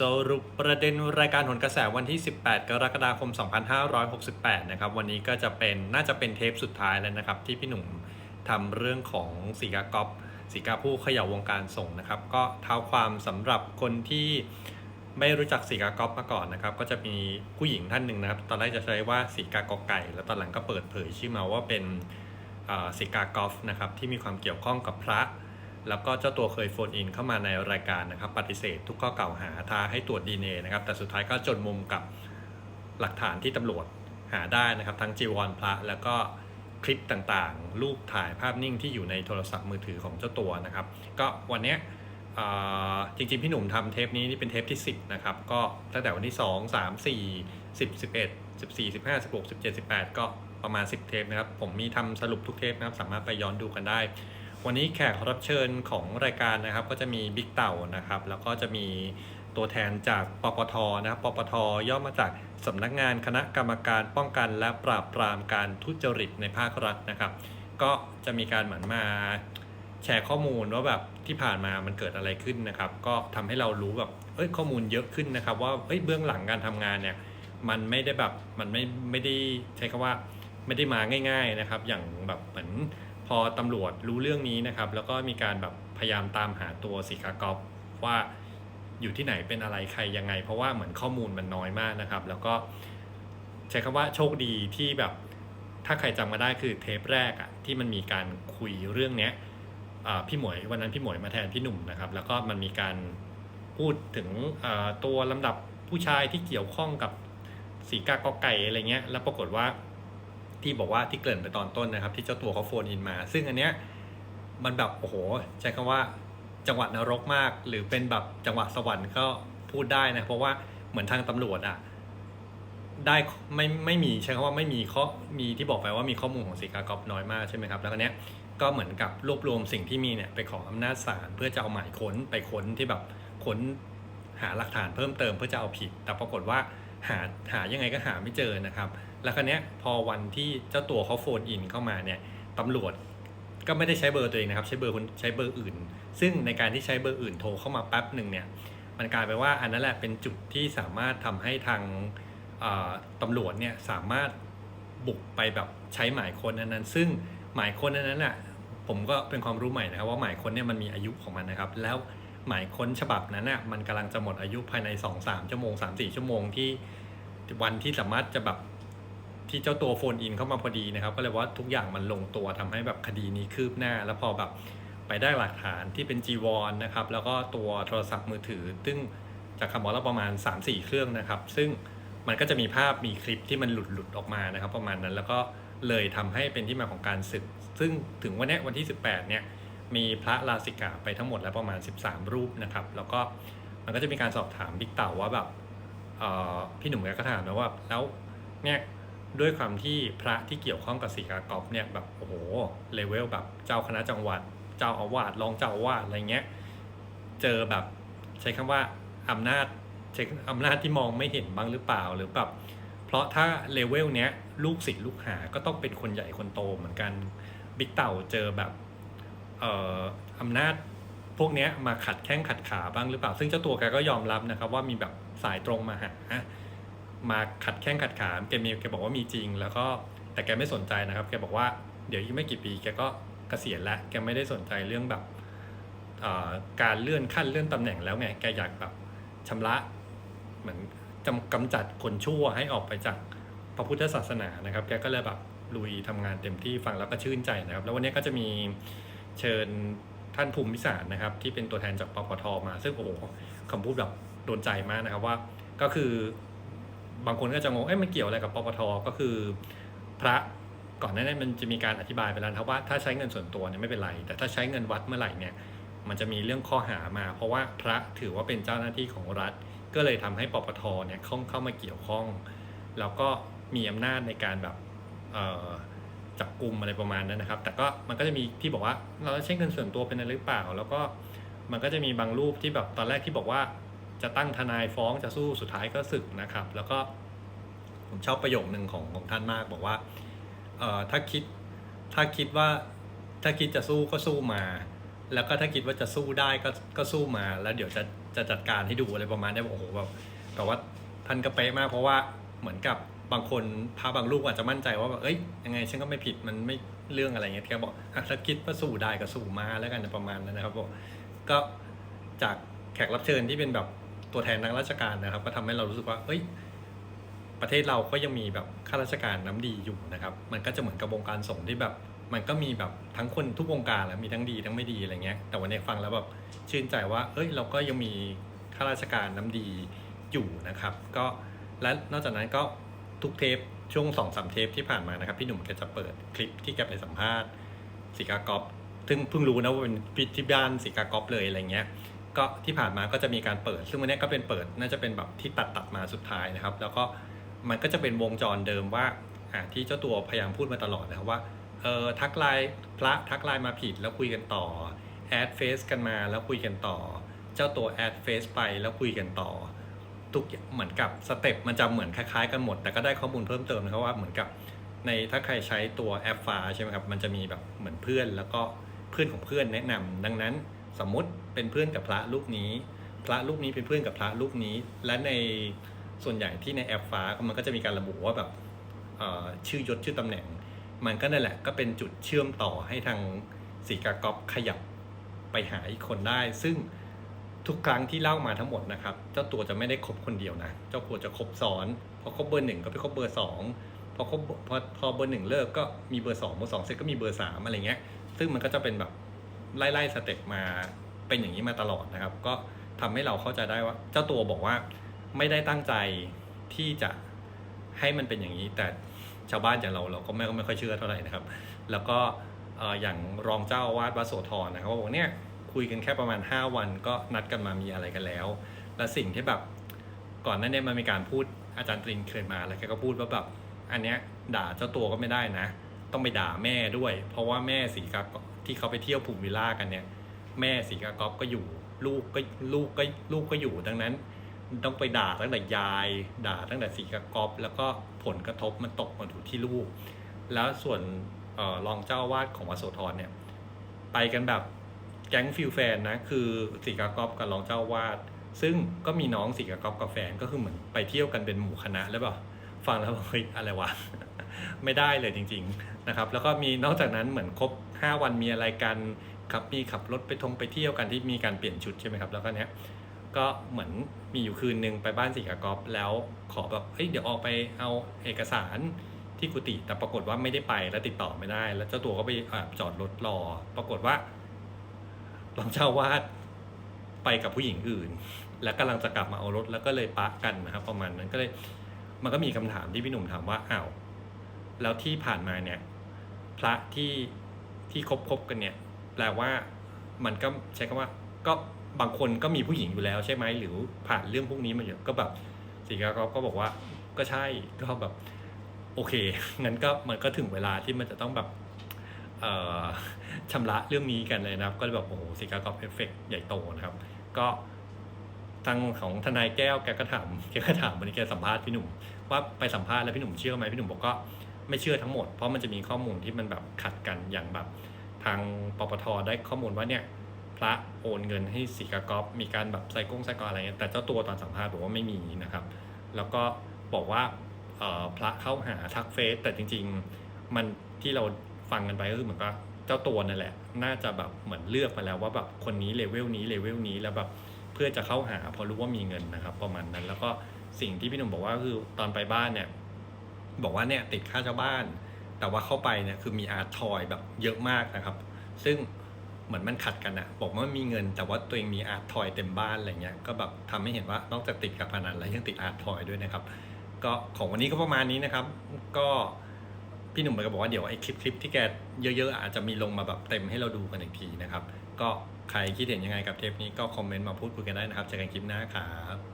สรุปประเด็นรายการหนกระแสวันที่ 18 กรกฎาคม 2568 นะครับ วันนี้ก็จะเป็นน่าจะเป็นเทปสุดท้ายแล้วนะครับ ที่พี่หนุ่มทำเรื่องของสีกากอฟสีกาผู้เขย่าวงการส่งนะครับ ก็เท้าความสำหรับคนที่ไม่รู้จักสีกากอฟมาก่อนนะครับ ก็จะมีผู้หญิงท่านหนึ่งนะครับ ตอนแรกจะใช้ว่าสีกากอไก่ แล้วตอนหลังก็เปิดเผยชื่อมาว่าเป็นสีกากอฟนะครับที่มีความเกี่ยวข้องกับพระ แล้วก็เจ้าตัวเคยโฟนอินเข้ามาในรายการนะครับ ปฏิเสธทุกข้อกล่าวหาท้าให้ตรวจดีเนะครับ แต่สุดท้ายก็จนมุมกับหลักฐานที่ตำรวจหาได้นะครับ ทั้งจีวรพระแล้วก็คลิปต่างๆ รูปถ่ายภาพนิ่งที่อยู่ในโทรศัพท์มือถือของเจ้าตัวนะครับ ก็วันนี้จริงๆ พี่หนุ่มทำเทปนี้นี่เป็นเทปที่ 10 นะครับ ก็ตั้งแต่วันที่ 2 3 4 10 11 14 15 16 17 18 ก็ประมาณ 10 เทปนะครับ ผมมีทำสรุปทุกเทปนะครับ สามารถไปย้อนดูกันได้ วันนี้แขกรับเชิญของรายการนะครับ ก็จะมีบิ๊กเต่านะครับ แล้วก็จะมีตัวแทนจากปปทนะครับปปทย่อมาจากสำนักงานคณะกรรมการป้องกันและปราบปรามการทุจริตในภาครัฐนะครับ ก็จะมีการเหมือนมาแชร์ข้อมูลว่าแบบที่ผ่านมามันเกิดอะไรขึ้นนะครับ ก็ทำให้เรารู้แบบเอ้ยข้อมูลเยอะขึ้นนะครับ ว่าเอ้ยเบื้องหลังการทำงานเนี่ยมันไม่ได้แบบมันไม่ไม่ได้ใช้คำว่าไม่ได้มาง่าย ๆนะครับ อย่างแบบเหมือน พอตำรวจรู้เรื่องนี้นะครับ แล้วก็มีการแบบพยายามตามหาตัวสิกากอฟว่าอยู่ที่ไหนเป็นอะไรใครยังไง เพราะว่าเหมือนข้อมูลมันน้อยมากนะครับ แล้วก็ใช้คำว่าโชคดีที่แบบถ้าใครจำมาได้คือเทปแรกอะที่มันมีการคุยเรื่องเนี้ยอ่าพี่หมวยวันนั้นพี่หมวยมาแทนพี่หนุ่มนะครับ แล้วก็มันมีการพูดถึงอ่าตัวลำดับผู้ชายที่เกี่ยวข้องกับสีกากอไก่อะไรเงี้ย แล้วปรากฏว่า ที่บอกว่าที่เกริ่นไปตอนต้นนะครับ ที่เจ้าตัวเขาโฟนอินมา ซึ่งอันเนี้ยมันแบบโอ้โหใช้คำว่าจังหวะนรกมาก หรือเป็นแบบจังหวะสวรรค์ก็พูดได้นะเพราะว่าเหมือนทางตำรวจอะได้ไม่ไม่มีใช้คำว่าไม่มีข้อมีที่บอกไปว่ามีข้อมูลของสีกากอฟน้อยมากใช่ไหมครับแล้วก็เนี้ยก็เหมือนกับรวบรวมสิ่งที่มีเนี่ยไปขออำนาจศาลเพื่อจะเอาหมายค้นไปค้นที่แบบค้นหาหลักฐานเพิ่มเติมเพื่อจะเอาผิด แต่ปรากฏว่าหาหายังไงก็หาไม่เจอนะครับ แล้วคราวเนี้ยพอวันที่เจ้าตัวเขาโฟนอินเข้ามาเนี่ยตำรวจก็ไม่ได้ใช้เบอร์ตัวเองนะครับ ใช้เบอร์คนใช้เบอร์อื่น ซึ่งในการที่ใช้เบอร์อื่นโทรเข้ามาแป๊บหนึ่งเนี่ยมันกลายไปนว่าอันนั้นแหละเป็นจุดที่สามารถทำให้ทางตำรวจเนี่ยสามารถบุกไปแบบใช้หมายค้นอันนั้น ซึ่งหมายค้นอันนั้นน่ะผมก็เป็นความรู้ใหม่นะครับว่าหมายค้นเนี่ยมันมีอายุของมันนะครับ แล้วหมายค้นฉบับนั้นน่ะมันกำลังจะหมดอายุภายใน 2-3 ชั่วโมง 3-4 ชั่วโมงที่วันที่สามารถจะแบบ ที่เจ้าตัวโฟนอินเข้ามาพอดีนะครับ ก็เลยว่าทุกอย่างมันลงตัวทำให้แบบคดีนี้คืบหน้า แล้วพอแบบไปได้หลักฐานที่เป็นจีวรนนะครับ แล้วก็ตัวโทรศัพท์มือถือ ซึ่งจากคำบอกเราประมาณ 3-4 เครื่องนะครับ ซึ่งมันก็จะมีภาพมีคลิปที่มันหลุดหลุดออกมานะครับ ประมาณนั้นแล้วก็เลยทำให้เป็นที่มาของการศึก ซึ่งถึงวันนี้วันที่ 18 เนี่ยมีพระลาสิกขาไปทั้งหมดแล้วประมาณ 13 รูปนะครับ แล้วก็มันก็จะมีการสอบถามบิ๊กเต่าว่าแบบพี่หนุ่มกก็ถามนะว่าแล้วเนี่ย ด้วยความที่พระที่เกี่ยวข้องกับสีกากอบเนี่ยแบบโอ้โหเลเวลแบบเจ้าคณะจังหวัด เจ้าอาวาสรองเจ้าอาวาสอะไรเงี้ยเจอแบบใช้คำว่าอำนาจใช้อำนาจที่มองไม่เห็นบ้างหรือเปล่าหรือแบบเพราะถ้าเลเวลเนี้ยลูกศิษย์ลูกหาก็ต้องเป็นคนใหญ่คนโตเหมือนกันบิ๊กเต่าเจอแบบเอ่ออำนาจพวกเนี้ยมาขัดแข้งขัดขาบ้างหรือเปล่า ซึ่งเจ้าตัวแกก็ยอมรับนะครับว่ามีแบบสายตรงมาหา มาขัดแข้งขัดขาแกมีแกบอกว่ามีจริง แล้วก็แต่แกไม่สนใจนะครับ แกบอกว่าเดี๋ยวอีกไม่กี่ปีแกก็เกษียณแล้วแกไม่ได้สนใจเรื่องแบบการเลื่อนขั้นเลื่อนตำแหน่งแล้วไงแกอยากแบบชำระเหมือนจำกำจัดคนชั่วให้ออกไปจากพระพุทธศาสนานะครับ แกก็เลยแบบลุยทำงานเต็มที่ฟังแล้วก็ชื่นใจนะครับ แล้ววันนี้ก็จะมีเชิญท่านภูมิพิสารนะครับ ที่เป็นตัวแทนจากปปทมา ซึ่งโอ้โหคำพูดแบบโดนใจมากนะครับว่าก็คือ บางคนก็จะงงเอ้ยมันเกี่ยวอะไรกับปปทก็คือพระก่อนหน้านั้นมันจะมีการอธิบายไปแล้วนะครับว่าถ้าใช้เงินส่วนตัวเนี่ยไม่เป็นไร แต่ถ้าใช้เงินวัดเมื่อไหร่เนี่ยมันจะมีเรื่องข้อหามา เพราะว่าพระถือว่าเป็นเจ้าหน้าที่ของรัฐ ก็เลยทำให้ปปทเนี่ยเข้าเข้ามาเกี่ยวข้อง แล้วก็มีอำนาจในการแบบจับกลุ่มอะไรประมาณนั้นนะครับ แต่ก็มันก็จะมีที่บอกว่าเราใช้เงินส่วนตัวเป็นอะไรหรือเปล่า แล้วก็มันก็จะมีบางรูปที่แบบตอนแรกที่บอกว่า จะตั้งทนายฟ้องจะสู้สุดท้ายก็สึกนะครับ แล้วก็ผมชอบประโยคนึงของของท่านมากบอกว่าเอ่อถ้าคิดถ้าคิดว่าถ้าคิดจะสู้ก็สู้มา แล้วก็ถ้าคิดว่าจะสู้ได้ก็ก็สู้มา แล้วเดี๋ยวจะจะจัดการให้ดูอะไรประมาณนี้ยโอ้โหแบบแต่ว่าท่านก็เป๊ะมากเพราะว่าเหมือนกับบางคนพระบางรูปอาจจะมั่นใจว่าแบบเอ้ยยังไงฉันก็ไม่ผิดมันไม่เรื่องอะไรเงี้ยแกบอกถ้าคิดว่าสู้ได้ก็สู้มาแล้วกันประมาณนั้นนะครับบอกก็จากแขกรับเชิญที่เป็นแบบ ตัวแทนทางราชการนะครับ ก็ทำให้เรารู้สึกว่า เอ้ย ประเทศเราก็ยังมีแบบข้าราชการน้ำดีอยู่นะครับ มันก็จะเหมือนกับวงการสงฆ์ที่แบบ มันก็มีแบบทั้งคนทุกวงการแหละมีทั้งดีทั้งไม่ดีอะไรเงี้ย แต่วันนี้ฟังแล้วแบบชื่นใจว่า เอ้ย เราก็ยังมีข้าราชการน้ำดีอยู่นะครับ ก็และนอกจากนั้นก็ทุกเทปช่วงสองสามเทปที่ผ่านมานะครับ พี่หนุ่มแกจะเปิดคลิปที่แกไปสัมภาษณ์สิกากอฟซึ่งเพิ่งรู้นะว่าเป็นพิธีบ้านสิกากอฟเลยอะไรเงี้ย ก็ที่ผ่านมาก็จะมีการเปิด ซึ่งวันนี้ก็เป็นเปิดน่าจะเป็นแบบที่ตัดตัดมาสุดท้ายนะครับ แล้วก็มันก็จะเป็นวงจรเดิมว่าที่เจ้าตัวพยายามพูดมาตลอดนะครับว่าเออทักไลน์พระทักไลน์มาผิดแล้วคุยกันต่อแอดเฟซกันมาแล้วคุยกันต่อ เจ้าตัวแอดเฟซไปแล้วคุยกันต่อ ทุกอย่างเหมือนกับสเต็ปมันจะเหมือนคล้ายๆกันหมด แต่ก็ได้ข้อมูลเพิ่มเติมนะครับว่าเหมือนกับในถ้าใครใช้ตัวแอปฟ้าใช่ไหมครับมันจะมีแบบเหมือนเพื่อน แล้วก็เพื่อนของเพื่อนแนะนำดังนั้น สมมติเป็นเพื่อนกับพระรูปนี้ พระรูปนี้เป็นเพื่อนกับพระรูปนี้ และในส่วนใหญ่ที่ในแอปฟ้ามันก็จะมีการระบุว่าแบบชื่อยศชื่อตำแหน่ง มันก็นั่นแหละก็เป็นจุดเชื่อมต่อให้ทางสีกากอบขยับไปหาอีกคนได้ ซึ่งทุกครั้งที่เล่ามาทั้งหมดนะครับ เจ้าตัวจะไม่ได้คบคนเดียวนะ เจ้าตัวจะคบซ้อน พอคบเบอร์หนึ่งก็ไปคบเบอร์สองพอคบพอพอเบอร์หนึ่งเลิกก็มีเบอร์สองเบอร์สองเสร็จก็มีเบอร์สามอะไรเงี้ย ซึ่งมันก็จะเป็นแบบ ไล่ๆสเต็ปมาเป็นอย่างนี้มาตลอดนะครับ ก็ทำให้เราเข้าใจได้ว่าเจ้าตัวบอกว่าไม่ได้ตั้งใจที่จะให้มันเป็นอย่างนี้ แต่ชาวบ้านอย่างเราเราก็ไม่ก็ไม่ค่อยเชื่อเท่าไหร่นะครับ แล้วก็อย่างรองเจ้าอาวาสวัดโสธรนะครับบอกเนี่ยคุยกันแค่ประมาณ 5 วันก็นัดกันมามีอะไรกันแล้ว และสิ่งที่แบบก่อนหนั้นเนี่ยมันมีการพูดอาจารย์ตรินเคยมาแล้วแกก็พูดว่าแบบอันเนี้ยด่าเจ้าตัวก็ไม่ได้นะ ต้องไปด่าแม่ด้วย เพราะว่าแม่สีกา ที่เขาไปเที่ยวภูมิวิลล่ากันเนี่ย แม่สีกากอบก็อยู่ ลูกก็ลูกก็ลูกก็อยู่ดังนั้น ต้องไปด่าตั้งแต่ยาย ด่าตั้งแต่สีกากอบแล้วก็ผลกระทบมันตกมาถูที่ลูก แล้วส่วนออรองเจ้าวาดของวัดโสธรเนี่ย ไปกันแบบแก๊งฟิลแฟนนะคือสีกากอบกับรองเจ้าวาดซึ่งก็มีน้องสีกากอบกับแฟนก็คือเหมือนไปเที่ยวกันเป็นหมู่คณะแล้วแบบฟังแล้วเฮ้ยอะไรวะ ไม่ได้เลยจริง ๆนะครับ แล้วก็มีนอกจากนั้นเหมือนครบ 5 วันมีอะไรกันครับมีขับรถไปทงไปเที่ยวกันที่มีการเปลี่ยนชุดใช่ไหมครับ แล้วก็เนี้ยก็เหมือนมีอยู่คืนนึงไปบ้านสีกากอบแล้วขอแบบเฮ้ยเดี๋ยวออกไปเอาเอกสารที่กุฏิแต่ปรากฏว่าไม่ได้ไปแล้วติดต่อไม่ได้ แล้วเจ้าตัวก็ไปอจอดรถรอ ปรากฏว่ารองเจ้าวาดไปกับผู้หญิงอื่น แล้วกำลังจะกลับมาเอารถแล้วก็เลยปะกันนะครับประมาณนั้นก็เลยมันก็มีคำถามที่พี่หนุ่มถามว่าอ้าวแล้วที่ผ่านมาเนี่ย พระที่ ที่คบคบกันเนี่ย แปลว่ามันก็ใช้คำว่า ก็บางคนก็มีผู้หญิงอยู่แล้วใช่ไหมหรือผ่านเรื่องพวกนี้มาเยอะก็แบบสีกากอฟก็บอกว่าก็ใช่ก็แบบโอเคงั้นก็มันก็ถึงเวลาที่มันจะต้องแบบเอ่อชำระเรื่องนี้กันเลยนะครับ ก็เลยแบบโอ้โหสีกากอฟเอฟเฟกใหญ่โตนะครับ ก็ทางของทนายแก้วแกก็ถามแกก็ถามวันนี้แกสัมภาษณ์พี่หนุ่มว่าไปสัมภาษณ์แล้วพี่หนุ่มเชื่อไหมพี่หนุ่มบอกก็ ไม่เชื่อทั้งหมด เพราะมันจะมีข้อมูลที่มันแบบขัดกันอย่างแบบทางปปทได้ข้อมูลว่าเนี่ยพระโอนเงินให้สีกากอฟมีการแบบใส่กุ้งใส่กออะไรเงี้ยแต่เจ้าตัวตอนสัมภาษณ์บอกว่าไม่มีนะครับ แล้วก็บอกว่าเออพระเข้าหาทักเฟซแต่จริง ๆ มันที่เราฟังกันไปก็คือเหมือนกับเจ้าตัวนั่นแหละ น่าจะแบบเหมือนเลือกมาแล้วว่าแบบคนนี้เลเวลนี้เลเวลนี้แล้วแบบเพื่อจะเข้าหาพอรู้ว่ามีเงินนะครับ ประมาณนั้น แล้วก็สิ่งที่พี่หนุ่มบอกว่าคือตอนไปบ้านเนี่ย บอกว่าเนี่ยติดค่าเช่าบ้าน แต่ว่าเข้าไปเนี่ยคือมีอาร์ตทอยแบบเยอะมากนะครับ ซึ่งเหมือนมันขัดกันอะบอกว่ามีเงิน แต่ว่าตัวเองมีอาร์ตทอยเต็มบ้านอะไรเงี้ยก็แบบทำให้เห็นว่านอกจากติดกับพนันแล้วยังติดอาร์ตทอยด้วยนะครับก็ของวันนี้ก็ประมาณนี้นะครับ ก็พี่หนุ่มก็บอกว่าเดี๋ยวไอ้คลิปคลิปที่แกเยอะๆ อาจจะมีลงมาแบบเต็มให้เราดูกันอีกทีนะครับ ก็ใครคิดเห็นยังไงกับเทปนี้ก็คอมเมนต์มาพูดคุยกันได้นะครับเจอกันคลิปหน้าครับ